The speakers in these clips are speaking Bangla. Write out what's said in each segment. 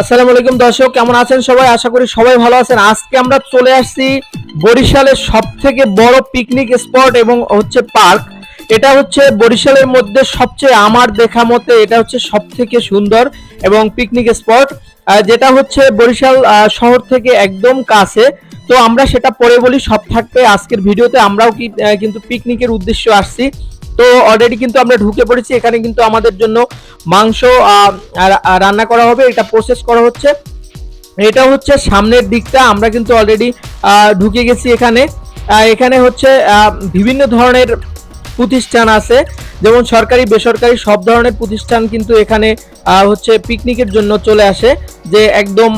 আসসালামু আলাইকুম দর্শক, কেমন আছেন সবাই? আশা করি সবাই ভালো আছেন। আজকে আমরা চলে আসছি বরিশালের সব থেকে বড় পিকনিক স্পট এবং হচ্ছে পার্ক এটা হচ্ছে বরিশালের মধ্যে সবচেয়ে আমার দেখা মতে এটা হচ্ছে সব থেকে সুন্দর এবং পিকনিক স্পট যেটা হচ্ছে বরিশাল শহর থেকে একদম কাছে। তো আমরা সেটা পরে বলি, সব থাকবে আজকের ভিডিওতে। আমরাও কি কিন্তু পিকনিকের উদ্দেশ্য আসছি। তো অলরেডি কিন্তু আমরা ঢুকে পড়েছি, এখানে কিন্তু আমাদের জন্য মাংস রান্না করা হবে, এটা প্রসেস করা হচ্ছে। এটা হচ্ছে সামনের দিকটা, আমরা কিন্তু অলরেডি ঢুকে গেছি এখানে। এখানে হচ্ছে বিভিন্ন ধরনের প্রতিষ্ঠান আছে। যেমন সরকারি, বেসরকারি সব ধরনের প্রতিষ্ঠান কিন্তু এখানে হচ্ছে পিকনিকের জন্য চলে আসে, যে একদম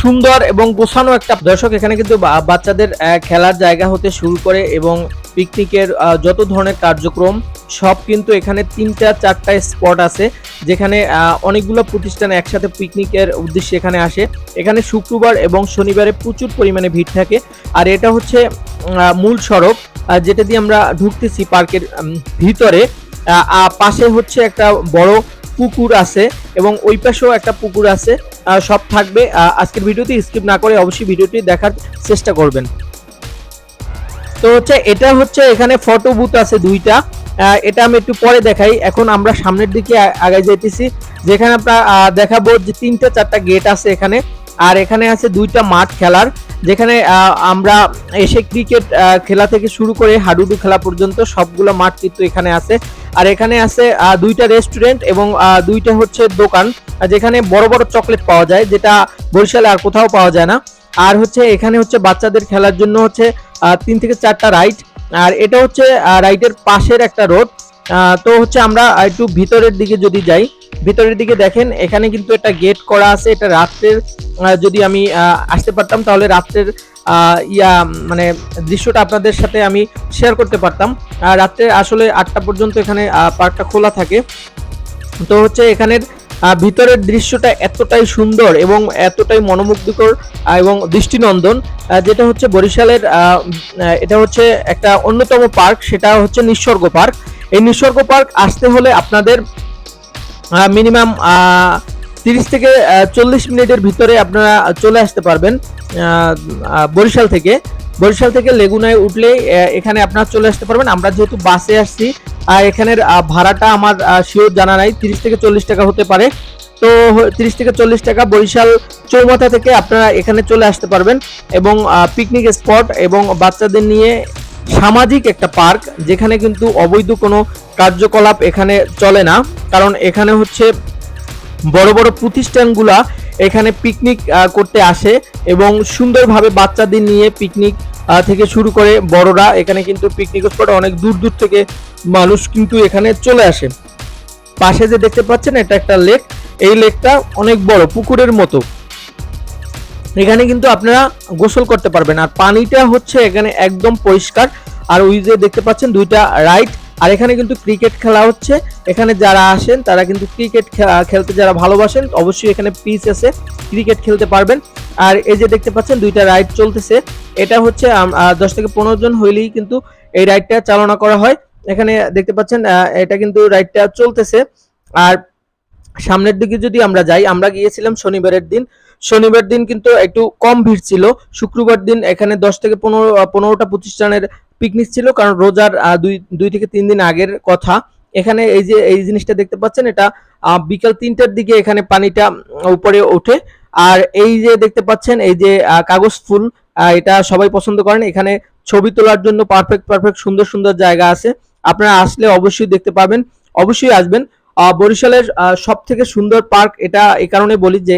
সুন্দর এবং গোছানো একটা দর্শক এখানে কিন্তু বাচ্চাদের খেলার জায়গা হতে শুরু করে এবং পিকনিকের যত ধরনের কার্যক্রম, সব কিন্তু এখানে তিনটা, চারটা স্পট আছে, যেখানে অনেকগুলো প্রতিষ্ঠান একসাথে পিকনিকের উদ্দেশ্যে এখানে আসে। এখানে শুক্রবার এবং শনিবারে প্রচুর পরিমাণে ভিড় থাকে। আর এটা হচ্ছে মূল সড়ক যেটা দিয়ে আমরা ঢুকতেছি পার্কের ভিতরে। পাশে হচ্ছে একটা বড় পুকুর আছে এবং ওই পাশেও একটা পুকুর আছে। সব থাকবে। আজকের ভিডিওতে স্কিপ না করে অবশ্যই ভিডিওটি দেখার চেষ্টা করবেন। তো হচ্ছে এটা হচ্ছে এখানে ফটো বুথ আছে দুইটা। এটা আমি একটু পরে দেখাই। এখন আমরা সামনের দিকে আগায় যাইতেছি। যেখানে আমরা দেখাবো যে তিনটা চারটা গেট আছে এখানে। আর এখানে আছে দুইটা মাঠ খেলার। যেখানে আমরা এসে ক্রিকেট খেলা থেকে শুরু করে হাডুডু খেলা পর্যন্ত সবগুলো মাঠ কিন্তু এখানে আছে। আর এখানে আছে দুইটা রেস্টুরেন্ট এবং দুইটা হচ্ছে দোকান যেখানে বড় বড় চকলেট পাওয়া যায়, যেটা বরিশালে আর কোথাও পাওয়া যায় না। আর হচ্ছে এখানে হচ্ছে বাচ্চাদের খেলার জন্য হচ্ছে তিন থেকে চারটা রাইড আর এটা হচ্ছে রাইডের পাশের একটা রোড তো হচ্ছে আমরা একটু ভিতরের দিকে যদি যাই, ভিতরের দিকে দেখেন, এখানে কিন্তু একটা গেট করা আছে, এটা রাত্রের যদি আমি আসতে পারতাম, তাহলে রাত্রের ইয়া মানে দৃশ্যটা আপনাদের সাথে আমি শেয়ার করতে পারতাম। রাত্রে আসলে আটটা পর্যন্ত এখানে পার্কটা খোলা থাকে। তো হচ্ছে এখানের ভিতরের দৃশ্যটা এতটাই সুন্দর এবং এতটাই মনোমুগ্ধকর এবং দৃষ্টিনন্দন যেটা হচ্ছে বরিশালের এটা হচ্ছে একটা অন্যতম পার্ক সেটা হচ্ছে নিঃসর্গ পার্ক এই নিঃসর্গ পার্ক আসতে হলে আপনাদের মিনিমাম তিরিশ থেকে চল্লিশ মিনিটের ভিতরে আপনারা চলে আসতে পারবেন বরিশাল থেকে। বরিশাল থেকে লেগুনায় উঠলে এখানে আপনারা চলে আসতে পারবেন। আমরা যেহেতু বাসে আসছি এখানের ভাড়াটা আমার শিওর জানা নাই। তিরিশ থেকে চল্লিশ টাকা হতে পারে। তো তিরিশ থেকে চল্লিশ টাকা বরিশাল চৌমাথা থেকে আপনারা এখানে চলে আসতে পারবেন এবং পিকনিক স্পট এবং বাচ্চাদের নিয়ে সামাজিক একটা পার্ক, যেখানে কিন্তু অবৈধ কোনো কার্যকলাপ এখানে চলে না। কারণ এখানে হচ্ছে বড় বড় প্রতিষ্ঠানগুলা এখানে পিকনিক করতে আসে এবং সুন্দরভাবে বাচ্চাদের নিয়ে পিকনিক থেকে শুরু করে বড়রা এখানে কিন্তু পিকনিক স্পটে অনেক দূর দূর থেকে মানুষ কিন্তু এখানে চলে আসে। পাশে যে দেখতে পাচ্ছেন এটা একটা লেক এই লেকটা অনেক বড়, পুকুরের মতো। এখানে কিন্তু আপনারা গোসল করতে পারবেন। আর পানিটা হচ্ছে এখানে একদম পরিষ্কার। আর ওই যে দেখতে পাচ্ছেন দুইটা রাইড আর এখানে কিন্তু ক্রিকেট খেলা হচ্ছে। এখানে যারা আসেন, তারা কিন্তু ক্রিকেট খেলতে যারা ভালোবাসেন, অবশ্যই এখানে পিচ আছে ক্রিকেট খেলতে পারবেন। আর এই যে দেখতে পাচ্ছেন, দুইটা রাইড চলতেছে। এটা হচ্ছে দশ থেকে পনেরো জন হইলেই কিন্তু এই রাইডটা চালনা করা হয়। এখানে দেখতে পাচ্ছেন এটা কিন্তু রাইডটা চলতেছে। আর সামনের দিকে যদি আমরা যাই, আমরা গিয়েছিলাম শনিবারের দিন। শনিবার দিন কিন্তু একটু কম ভিড় ছিল। শুক্রবার দিন এখানে দশ থেকে পনেরো পনেরোটা প্রতিষ্ঠানের পিকনিক ছিল, কারণ রোজার দুই দুই থেকে তিন দিন আগের কথা। এখানে এই যে, এই জিনিসটা দেখতে পাচ্ছেন, এটা বিকাল তিনটার দিকে এখানে পানিটা উপরে ওঠে। আর এই যে দেখতে পাচ্ছেন, এই যে কাগজ ফুল এটা সবাই পছন্দ করেন। এখানে ছবি তোলার জন্য পারফেক্ট পারফেক্ট সুন্দর সুন্দর জায়গা আছে। আপনারা আসলে অবশ্যই দেখতে পাবেন, অবশ্যই আসবেন। বরিশালের সব থেকে সুন্দর পার্ক এটা এই কারণে বলি যে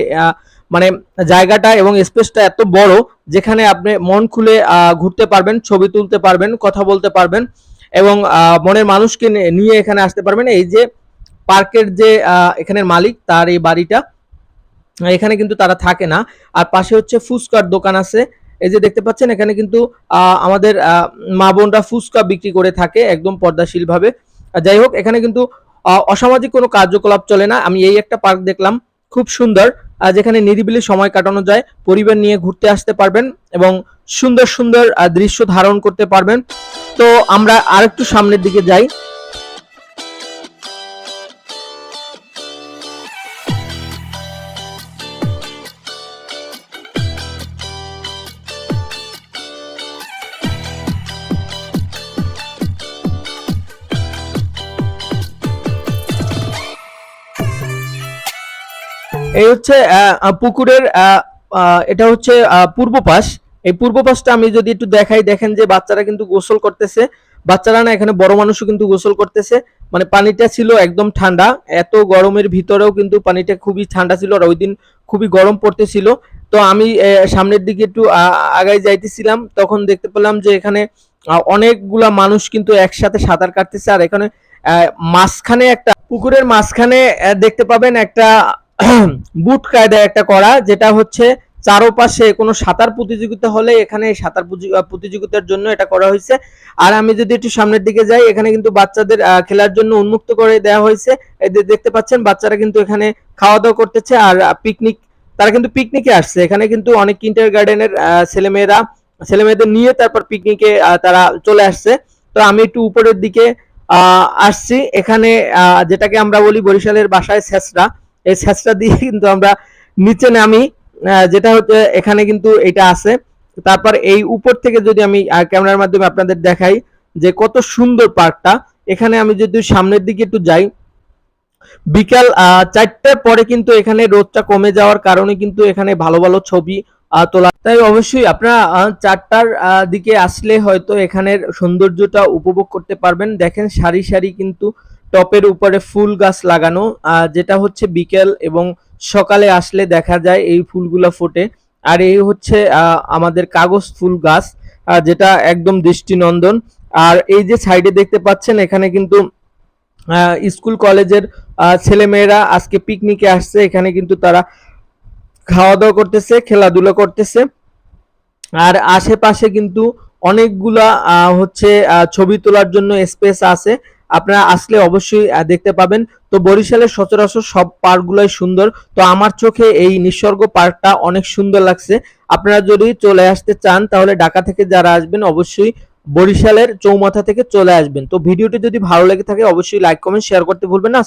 মানে জায়গাটা এবং স্পেসটা এত বড় যেখানে আপনি মন খুলে ঘুরতে পারবেন, ছবি তুলতে পারবেন, কথা বলতে পারবেন এবং মনের মানুষকে নিয়ে এখানে আসতে পারবেন। এই যে পার্কের যে এখানের মালিক, তার এই বাড়িটা, এখানে কিন্তু তারা থাকে না। আর পাশে হচ্ছে ফুচকার দোকান আছে। এই যে দেখতে পাচ্ছেন, এখানে কিন্তু আমাদের মা বোনরা ফুচকা বিক্রি করে থাকে একদম পর্দাশীল ভাবে যাই হোক, এখানে কিন্তু অসামাজিক কোনো কার্যকলাপ চলে না। আমি এই একটা পার্ক দেখলাম, খুব সুন্দর। যেখানে নিরিবিলি সময় কাটানো যায়, পরিবার নিয়ে ঘুরতে আসতে পারবেন এবং সুন্দর সুন্দর দৃশ্য ধারণ করতে পারবেন। তো আমরা আরেকটু সামনের দিকে যাই। এই হচ্ছে পুকুরের এটা হচ্ছে পূর্ব পাশ। এই পূর্ব পাশটা আমি যদি একটু দেখাই, দেখেন যে বাচ্চারা কিন্তু গোসল করতেছে। বাচ্চারা না, এখানে বড় মানুষও কিন্তু গোসল করতেছে। মানে পানিটা ছিল একদম ঠান্ডা। এত গরমের ভিতরেও কিন্তু পানিটা খুবই ঠান্ডা ছিল আর ওই দিন খুবই গরম পড়তেছিল। তো আমি সামনের দিকে একটু আগায় যাইতেছিলাম। তখন দেখতে পেলাম যে এখানে অনেকগুলা মানুষ কিন্তু একসাথে সাঁতার কাটতেছে। আর এখানে মাঝখানে একটা পুকুরের মাঝখানে দেখতে পাবেন একটা বুট কায়দায় একটা করা যেটা হচ্ছে চারোপাশে কোনো সাঁতার প্রতিযোগিতা হলে এখানে সাঁতার প্রতি- প্রতিযোগিতার জন্য এটা করা হয়েছে। আর আমি যদি একটু সামনের দিকে যাই, এখানে কিন্তু বাচ্চাদের খেলার জন্য উন্মুক্ত করে দেওয়া হয়েছে। দেখতে পাচ্ছেন, বাচ্চারা কিন্তু এখানে খাওয়া দাওয়া করতেছে আর পিকনিক তারা কিন্তু পিকনিকে আসছে। এখানে কিন্তু অনেক কিন্টার গার্ডেনের ছেলেমেয়েরা, ছেলেমেয়েদের নিয়ে তারপর পিকনিকে তারা চলে আসছে। তো আমি একটু উপরের দিকে আসছি। এখানে যেটাকে আমরা বলি বরিশালের বাসায় ছেঁচড়া এই ছেঁচড়া দিয়ে কিন্তু আমরা নিচে নামি যেটা হচ্ছে এখানে কিন্তু এটা আছে। তারপর এই উপর থেকে যদি আমি ক্যামেরার মাধ্যমে আপনাদের দেখাই যে কত সুন্দর পার্কটা। এখানে আমি যদি সামনের দিকে একটু যাই, বিকাল চারটার পরে কিন্তু এখানে রোদটা কমে যাওয়ার কারণে কিন্তু এখানে ভালো ভালো ছবি তোলা। তাই অবশ্যই আপনারা চারটার দিকে আসলে হয়তো এখানের সৌন্দর্যটা উপভোগ করতে পারবেন। দেখেন সারি সারি কিন্তু টপের উপরে ফুল গাছ লাগানো যেটা হচ্ছে বিকেল এবং সকালে আসলে দেখা যায় এই ফুলগুলো ফোটে। আর এই হচ্ছে আমাদের কাগজ ফুল গাছ যেটা একদম দৃষ্টিনন্দন। আর এই যে সাইডে দেখতে পাচ্ছেন, এখানে কিন্তু স্কুল কলেজের ছেলেমেয়েরা আজকে পিকনিকে আসছে। এখানে কিন্তু তারা খাওয়া দাওয়া করতেছে, খেলাধুলা করতেছে। আর আশেপাশে কিন্তু অনেকগুলা হচ্ছে ছবি তোলার জন্য স্পেস আছে। আপনারা আসলে অবশ্যই দেখতে পাবেন। তো বরিশালের সচরাচর সব পার্কগুলোই সুন্দর। তো আমার চোখে এই নিসর্গ পার্কটা অনেক সুন্দর লাগছে। আপনারা যদি চলে আসতে চান, তাহলে ঢাকা থেকে যারা আসবেন, অবশ্যই বরিশালের চৌমাথা থেকে চলে আসবেন। তো ভিডিওটি যদি ভালো লেগে থাকে, অবশ্যই লাইক কমেন্ট শেয়ার করতে ভুলবেন না।